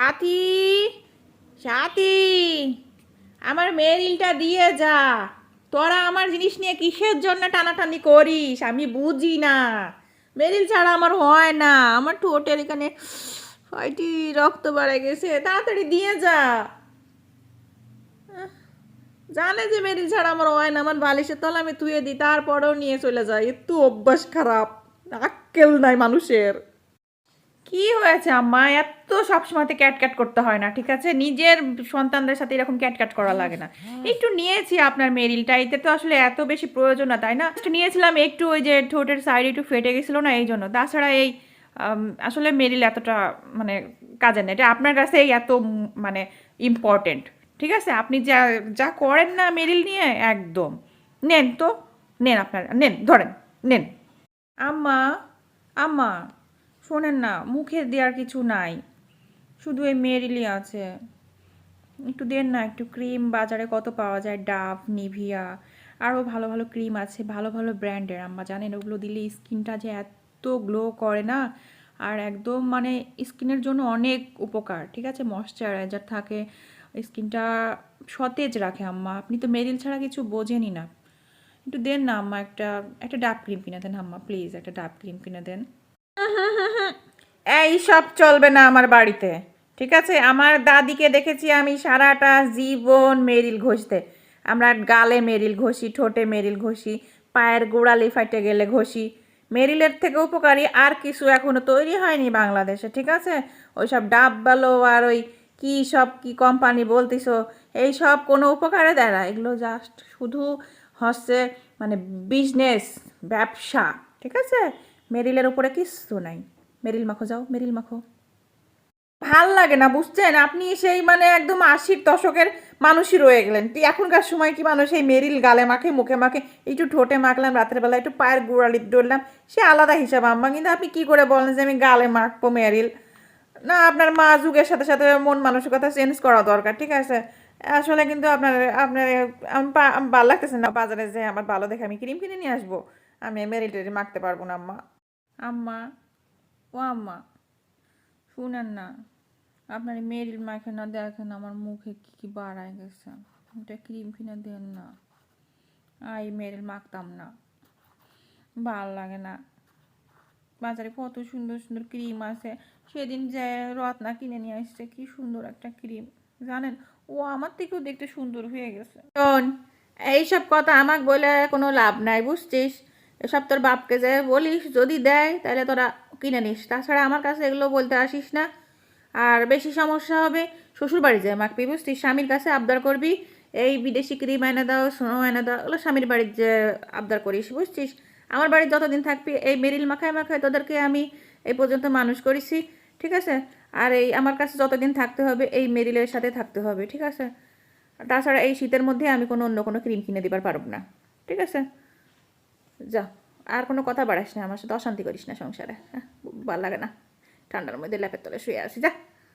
সাথী সাথী আমার মেরিলটা দিয়ে যা। তোরা আমার জিনিস নিয়ে কিসের জন্য টানাটানি করিস? আমি বুঝি না। মেরিল ছাড়া আমার হয় না। আমার ঠোঁটের এখানে হয়টি রক্ত বাড়ে গেছে। তাড়াতাড়ি দিয়ে যা। জানে যে মেরিল ছাড়া আমার হয় না। আমার বালিশের তলা আমি তুয়ে দিই, তারপরেও নিয়ে চলে যায় একটু অভ্যাস খারাপ। আক্কেল নাই মানুষের। কি হয়েছে, আম্মা? এত সবসময়তে ক্যাটক্যাট করতে হয় না, ঠিক আছে? নিজের সন্তানদের সাথে এরকম ক্যাটক্যাট করা লাগে না। একটু নিয়েছি আপনার মেরিলটা, এতে তো আসলে এত বেশি প্রয়োজন না, তাই না? Just নিয়েছিলাম, একটু ওই যে ঠোঁটের সাইড একটু ফেটে গেছিল না, এই জন্য। তাছাড়া এই আসলে মেরিল এতটা মানে কাজের না এটা আপনার কাছেই এত মানে ইম্পর্টেন্ট ঠিক আছে? আপনি যা যা করেন না মেরিল নিয়ে, একদম। নেন তো, নেন আপনার, নেন, ধরেন, নেন। আম্মা আম্মা। শোনেন না, মুখে দেওয়ার কিছু নাই। শুধু এই মেরিলি আছে। একটু দেন না, একটু ক্রিম। বাজারে কত পাওয়া যায়? Dove, Nivea. আরও ভালো ভালো ক্রিম আছে, ভালো ভালো ব্র্যান্ডের। আম্মা জানেন, ওগুলো দিলে স্কিনটা যে এত গ্লো করে না? আর একদম মানে স্কিনের জন্য অনেক উপকার, ঠিক আছে? ময়শ্চারাইজার থাকে, স্কিনটা সতেজ রাখে আম্মা। আপনি তো মেরিল ছাড়া কিছু বোঝেনই না। একটু দেন না আম্মা, একটা একটা ডাব ক্রিম কিনে দেন আম্মা, প্লিজ। একটা ডাব ক্রিম কিনে দেন। এই সব চলবে না আমার বাড়িতে। ঠিক আছে? আমার দাদিকে দেখেছি আমি সারাটা জীবন মেরিল ঘষতে। আমরা গালে মেরিল ঘষি, ঠোঁটে মেরিল ঘষি, পায়ের গোড়ালি ফাইটে গেলে ঘষি। মেরিলের থেকে উপকারী আর কিছু এখনও তৈরি হয়নি বাংলাদেশে, ঠিক আছে? ওই সব ডাব আর ওই কী সব কি কোম্পানি বলতিছো এই সব কোনো উপকারে দেয় না। এগুলো জাস্ট শুধু হচ্ছে মানে বিজনেস ব্যবসা, ঠিক আছে? মেরিলের উপরে কিচ্ছু নাই। মেরিল মাখো, যাও, মেরিল মাখো। ভালো লাগে না, বুঝছেন? আপনি সেই মানে একদম আশির দশকের মানুষই রয়ে গেলেন। এখনকার সময় কি মানুষ এই মেরিল গালে মাখে, মুখে মাখে, একটু ঠোঁটে মাখলাম রাতের বেলা একটু পায়ের গোড়ালি ডরলাম সে আলাদা হিসাব আম্মা। কিন্তু আপনি কি করে বলেন যে আমি গালে মাখবো মেরিল? না, আপনার মা যুগের সাথে সাথে মন মানসিকতা চেঞ্জ করা দরকার, ঠিক আছে? আসলে কিন্তু আপনার আপনার ভালো লাগতেছে না বাজারে যে আমার ভালো দেখে আমি ক্রিম কিনে নিয়ে আসব। আমি মেরিল টেরিল মাখতে পারব না আম্মা। আম্মা, ও আম্মা, শুনেন না, আপনার মেরিল মাখে না দেখেন আমার মুখে কি কি বাড়ায় গেছে। ওটা ক্রিম কিনে দেন না। আই মেরিল মাখতাম না। ভালো লাগে না। বাজারে কত সুন্দর সুন্দর ক্রিম আছে। সেদিন যে রত্না কিনে নিয়ে আসছে, কি সুন্দর একটা ক্রিম। জানেন, ও আমার থেকেও দেখতে সুন্দর হয়ে গেছে। এইসব কথা আমাকে বলে কোনো লাভ নাই, বুঝছিস? এসব তোর বাপকে যে বলিস, যদি দেয়, তাহলে তোরা কিনে নিস। তাছাড়া আমার কাছে এগুলো বলতে আসিস না। আর বেশি সমস্যা হবে শ্বশুর বাড়ি যায় মাখবি বুঝছিস স্বামীর কাছে আবদার করবি, এই বিদেশি ক্রিম এনে দাও সোনো এনে দাও ওগুলো স্বামীর বাড়ির যে আবদার করিস বুঝছিস আমার বাড়ি যতদিন থাকবি, এই মেরিল মাখায় মাখায় তোদেরকে আমি এই পর্যন্ত মানুষ করেছি, ঠিক আছে? আর এই আমার কাছে যতদিন থাকতে হবে, এই মেরিলের সাথে থাকতে হবে, ঠিক আছে? তাছাড়া এই শীতের মধ্যে আমি কোনো অন্য কোনো ক্রিম কিনে দিবার পারব না, ঠিক আছে? যা, আর কোনো কথা বাড়াস না, আমার সাথে অশান্তি করিস না সংসারে হ্যাঁ? ভালো লাগে না। ঠান্ডার মধ্যে ল্যাপের তলে শুয়ে আসি যা।